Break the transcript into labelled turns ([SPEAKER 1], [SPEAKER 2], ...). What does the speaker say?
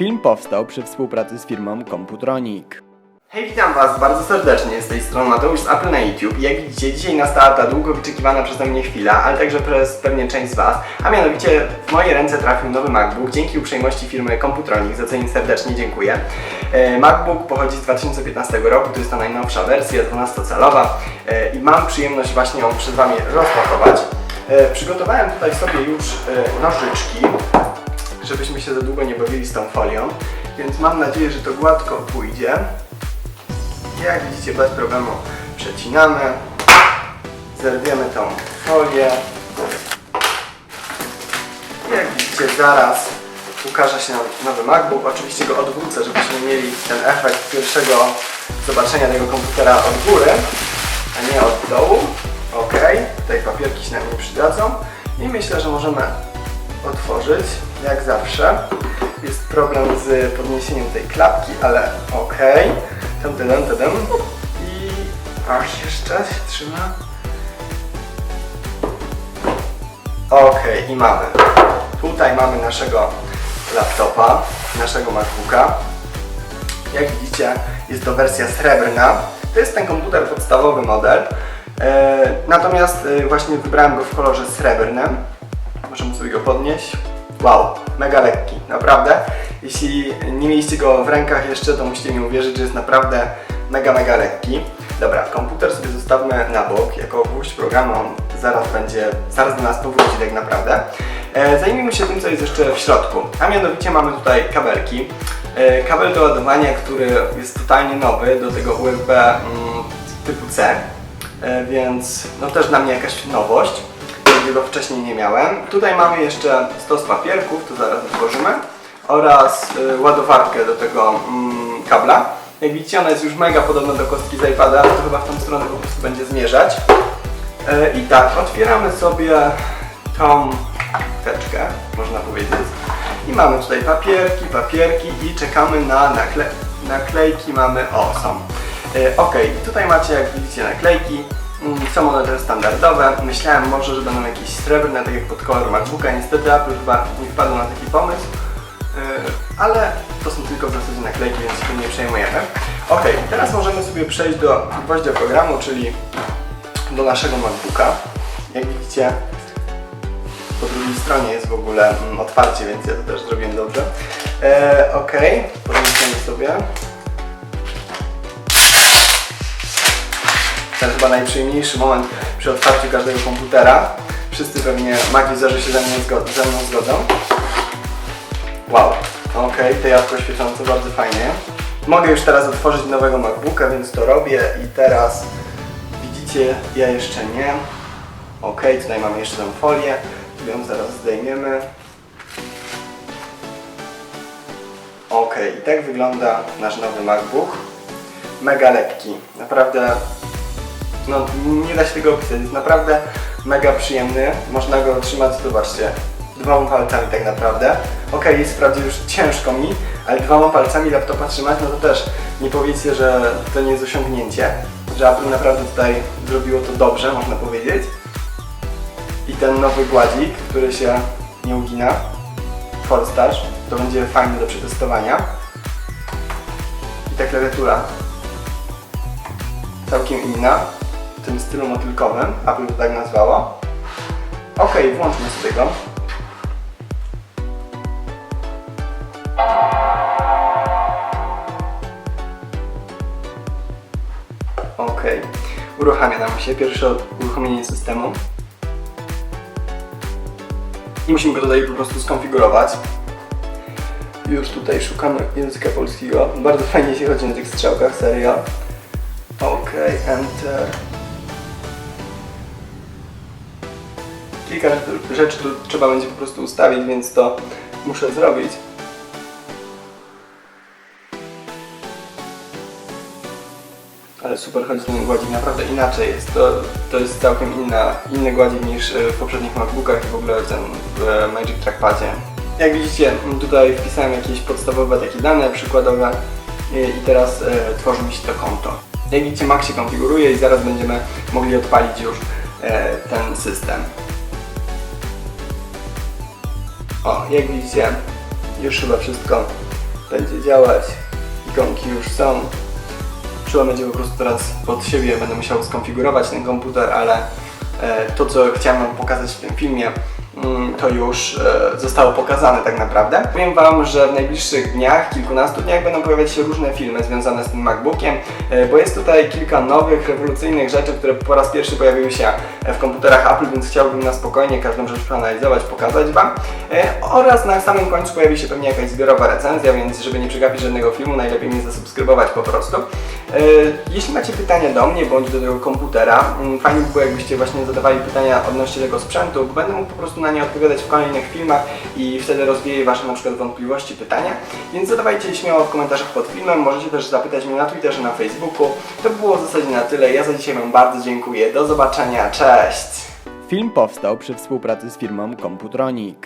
[SPEAKER 1] Film powstał przy współpracy z firmą Computronic.
[SPEAKER 2] Hej, witam Was bardzo serdecznie z tej strony Mateusz z Apple na YouTube. Jak widzicie, dzisiaj nastała ta długo wyczekiwana przeze mnie chwila, ale także przez pewnie część z Was, a mianowicie w moje ręce trafił nowy MacBook dzięki uprzejmości firmy Computronic, za co im serdecznie dziękuję. E, MacBook pochodzi z 2015 roku, to jest ta najnowsza wersja, 12-calowa e, i mam przyjemność właśnie ją przed Wami rozpakować. E, Przygotowałem tutaj sobie już nożyczki, żebyśmy się za długo nie bawili z tą folią, więc mam nadzieję, że to gładko pójdzie. Jak widzicie, bez problemu przecinamy, zerwiemy tą folię. Jak widzicie, zaraz ukaże się nowy MacBook. Oczywiście go odwrócę, żebyśmy mieli ten efekt pierwszego zobaczenia tego komputera od góry, a nie od dołu. Ok, tutaj papierki się nam nie przydadzą i myślę, że możemy jak zawsze. Jest problem z podniesieniem tej klapki, ale ok. Tam, tam, tam. I ach, jeszcze się trzyma. Ok, i mamy. Tutaj mamy naszego laptopa, naszego MacBooka. Jak widzicie, jest to wersja srebrna. To jest ten komputer podstawowy model. E, natomiast e, właśnie wybrałem go w kolorze srebrnym. Możemy sobie go podnieść. Wow, mega lekki, naprawdę. Jeśli nie mieliście go w rękach jeszcze, to musicie mi uwierzyć, że jest naprawdę mega, mega lekki. Dobra, komputer sobie zostawmy na bok, jako gwóźdź programu on zaraz będzie, zaraz do nas powróci tak naprawdę. E, zajmijmy się tym, co jest jeszcze w środku, a mianowicie mamy tutaj kabelki. E, kabel do ładowania, który jest totalnie nowy, do tego USB mm, typu C, e, więc no też dla mnie jakaś nowość którego wcześniej nie miałem. Tutaj mamy jeszcze stos papierków, to zaraz otworzymy, oraz y, ładowarkę do tego mm, kabla. Jak widzicie, ona jest już mega podobna do kostki z iPada, to chyba w tą stronę po prostu będzie zmierzać. Y, I tak, otwieramy sobie tą teczkę, można powiedzieć. I mamy tutaj papierki, papierki i czekamy na nakle naklejki. Mamy, o, są. Y, ok, tutaj macie, jak widzicie, naklejki. Mm, Są one też standardowe. Myślałem może, że będą jakieś srebrne, tak jak pod kolor MacBooka. Niestety Apple chyba nie wpadł na taki pomysł. Yy, Ale to są tylko w zasadzie naklejki, więc się nie przejmujemy. Ok, teraz możemy sobie przejść do gwoździa programu, czyli do naszego MacBooka. Jak widzicie, po drugiej stronie jest w ogóle mm, otwarcie, więc ja to też zrobiłem dobrze. E, ok, podniesiemy sobie. Ten chyba najprzyjemniejszy moment przy otwarciu każdego komputera. Wszyscy pewnie magizorzy się ze mną, zgod ze mną zgodzą. Wow, ok, te jabłko świecące, bardzo fajnie. Mogę już teraz otworzyć nowego MacBooka, więc to robię i teraz widzicie, ja jeszcze nie. Ok, tutaj mamy jeszcze tę folię, ją zaraz zdejmiemy. Ok, i tak wygląda nasz nowy MacBook. Mega lekki, naprawdę no nie da się tego opisać, jest naprawdę mega przyjemny, można go trzymać, zobaczcie, dwoma palcami tak naprawdę. Ok, jest wprawdzie już ciężko mi, ale dwoma palcami laptopa trzymać, no to też nie powiedzcie, że to nie jest osiągnięcie, że Apple naprawdę tutaj zrobiło to dobrze, można powiedzieć. I ten nowy gładzik, który się nie ugina, Force Touch, to będzie fajny do przetestowania. I ta klawiatura. Całkiem inna, tym stylu motylkowym, Apple to tak nazwało. Ok, włączmy sobie go. Ok, uruchamia nam się pierwsze uruchomienie systemu. I musimy go tutaj po prostu skonfigurować. Już tutaj szukamy języka polskiego. Bardzo fajnie się chodzi na tych strzałkach, serio. Ok, enter. Kilka rzeczy tu trzeba będzie po prostu ustawić, więc to muszę zrobić. Ale super chodzi ten gładzik, naprawdę inaczej jest. To, to jest całkiem inna, inny gładzik niż e, w poprzednich MacBookach i w ogóle ten w Magic Trackpadzie. Jak widzicie, tutaj wpisałem jakieś podstawowe takie dane przykładowe i, i teraz e, tworzy mi się to konto. Jak widzicie, Mac się konfiguruje i zaraz będziemy mogli odpalić już e, ten system. O, jak widzicie, już chyba wszystko będzie działać. Ikonki już są. Czuła będzie po prostu teraz pod siebie, będę musiał skonfigurować ten komputer, ale e, to co chciałem Wam pokazać w tym filmie, to już e, zostało pokazane tak naprawdę. Powiem Wam, że w najbliższych dniach, kilkunastu dniach będą pojawiać się różne filmy związane z tym MacBookiem, e, bo jest tutaj kilka nowych, rewolucyjnych rzeczy, które po raz pierwszy pojawiły się w komputerach Apple, więc chciałbym na spokojnie każdą rzecz przeanalizować, pokazać Wam. E, Oraz na samym końcu pojawi się pewnie jakaś zbiorowa recenzja, więc żeby nie przegapić żadnego filmu, najlepiej mnie zasubskrybować po prostu. E, Jeśli macie pytania do mnie bądź do tego komputera, mm, fajnie by było jakbyście właśnie zadawali pytania odnośnie tego sprzętu, bo będę mógł po prostu na nie odpowiadać w kolejnych filmach i wtedy rozwieję Wasze na przykład wątpliwości, pytania, więc zadawajcie je śmiało w komentarzach pod filmem, możecie też zapytać mnie na Twitterze, na Facebooku. To by było w zasadzie na tyle, ja za dzisiaj Wam bardzo dziękuję, do zobaczenia, cześć!
[SPEAKER 1] Film powstał przy współpracy z firmą Computronic.